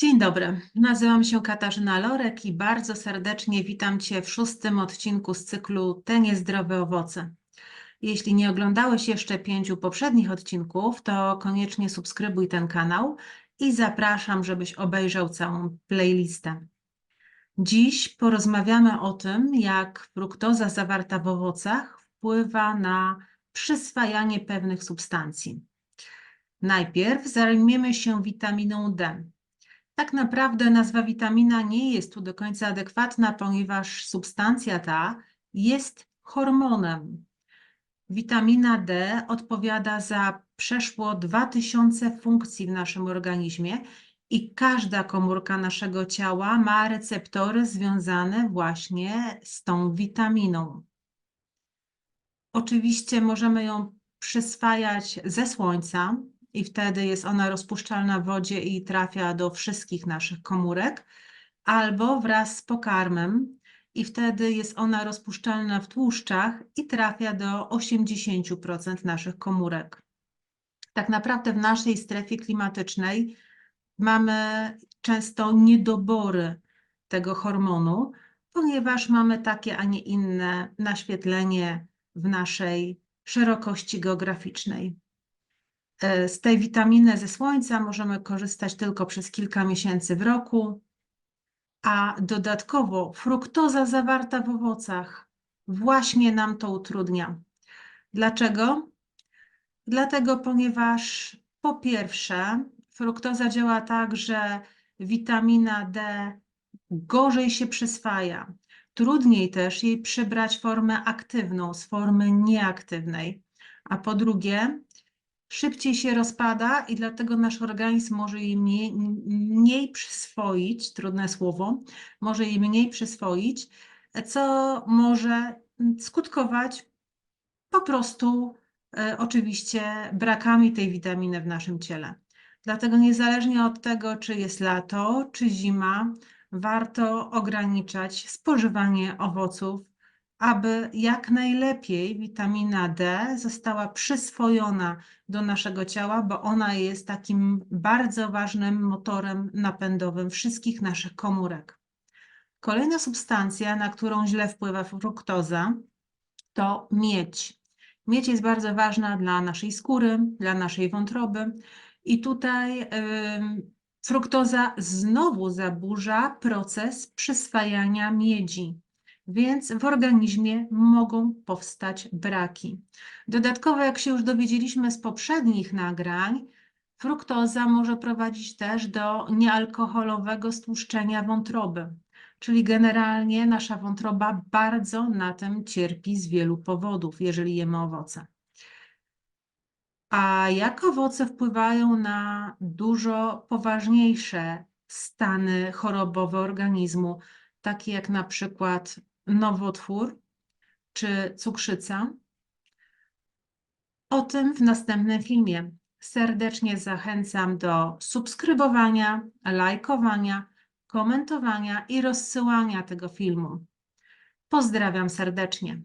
Dzień dobry, nazywam się Katarzyna Lorek i bardzo serdecznie witam Cię w szóstym odcinku z cyklu Te niezdrowe owoce. Jeśli nie oglądałeś jeszcze pięciu poprzednich odcinków, to koniecznie subskrybuj ten kanał i zapraszam, żebyś obejrzał całą playlistę. Dziś porozmawiamy o tym, jak fruktoza zawarta w owocach wpływa na przyswajanie pewnych substancji. Najpierw zajmiemy się witaminą D. Tak naprawdę nazwa witamina nie jest tu do końca adekwatna, ponieważ substancja ta jest hormonem. Witamina D odpowiada za przeszło 2000 funkcji w naszym organizmie i każda komórka naszego ciała ma receptory związane właśnie z tą witaminą. Oczywiście możemy ją przyswajać ze słońca i wtedy jest ona rozpuszczalna w wodzie i trafia do wszystkich naszych komórek, albo wraz z pokarmem i wtedy jest ona rozpuszczalna w tłuszczach i trafia do 80% naszych komórek. Tak naprawdę w naszej strefie klimatycznej mamy często niedobory tego hormonu, ponieważ mamy takie, a nie inne naświetlenie w naszej szerokości geograficznej. E, Z tej witaminy ze słońca możemy korzystać tylko przez kilka miesięcy w roku, a dodatkowo fruktoza zawarta w owocach właśnie nam to utrudnia. Dlaczego? Dlatego, ponieważ po pierwsze, fruktoza działa tak, że witamina D gorzej się przyswaja. Trudniej też jej przybrać formę aktywną z formy nieaktywnej. A po drugie, szybciej się rozpada i dlatego nasz organizm może jej mniej, mniej przyswoić, trudne słowo, może jej mniej przyswoić, co może skutkować po prostu e, oczywiście brakami tej witaminy w naszym ciele. Dlatego niezależnie od tego, czy jest lato, czy zima, warto ograniczać spożywanie owoców, aby jak najlepiej witamina D została przyswojona do naszego ciała, bo ona jest takim bardzo ważnym motorem napędowym wszystkich naszych komórek. Kolejna substancja, na którą źle wpływa fruktoza, to miedź. Miedź jest bardzo ważna dla naszej skóry, dla naszej wątroby i tutaj ym, fruktoza znowu zaburza proces przyswajania miedzi więc w organizmie mogą powstać braki. Dodatkowo, jak się już dowiedzieliśmy z poprzednich nagrań, fruktoza może prowadzić też do niealkoholowego stłuszczenia wątroby, czyli generalnie nasza wątroba bardzo na tym cierpi z wielu powodów, jeżeli jemy owoce. A jak owoce wpływają na dużo poważniejsze stany chorobowe organizmu, takie jak na przykład nowotwór czy cukrzyca. O tym w następnym filmie. Serdecznie zachęcam do subskrybowania, lajkowania, komentowania i rozsyłania tego filmu. Pozdrawiam serdecznie.